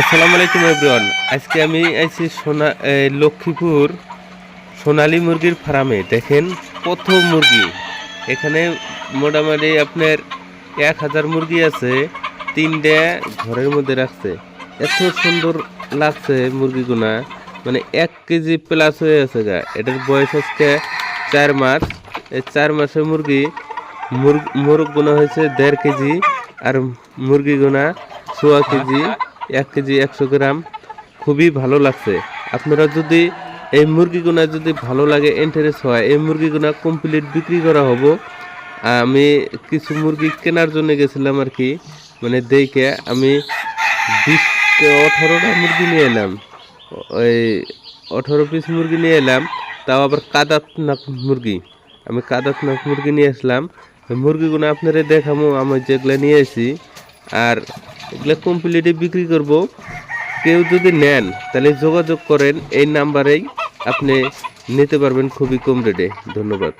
আসসালামু আলাইকুম এভরিওয়ান আজকে আমি আইছি সোনা লক্ষ্মীপুর সোনালী মুরগির ফার্মে। দেখেন কত মুরগি। এখানে মোটামুটি আপনার এক হাজার মুরগি আছে, তিনটে ঘরের মধ্যে রাখছে। এত সুন্দর লাগছে মুরগিগুনা। মানে এক কেজি প্লাস হয়ে আছে গা। এটার বয়স আজকে চার মাস। এই চার মাসের মুরগি মুরগ মোরগগুনা হয়েছে দেড় কেজি, আর মুরগিগুনা সোয়া কেজি। এক কেজি একশো গ্রাম। খুবই ভালো লাগছে। আপনারা যদি এই মুরগিগুনা যদি ভালো লাগে ইন্টারেস্ট হয়, এই মুরগিগুনা কমপ্লিট বিক্রি করা হব। আমি কিছু মুরগি কেনার জন্য গেছিলাম আর কি। মানে দেখে আমি বিশ আঠারোটা মুরগি নিয়ে এলাম। ওই আঠারো পিস মুরগি নিয়ে এলাম, তাও আবার কাদাতনাক মুরগি। আমি কাদাতনাক মুরগি নিয়ে আসলাম। মুরগিগুলো আপনারা দেখামো, আমি যেগুলো নিয়ে এসি আর এগুলো কমপ্লিটে বিক্রি করব। কেউ যদি নেন, তাহলে যোগাযোগ করেন, এই নাম্বারেই আপনি নিতে পারবেন খুবই কম রেটে ধন্যবাদ।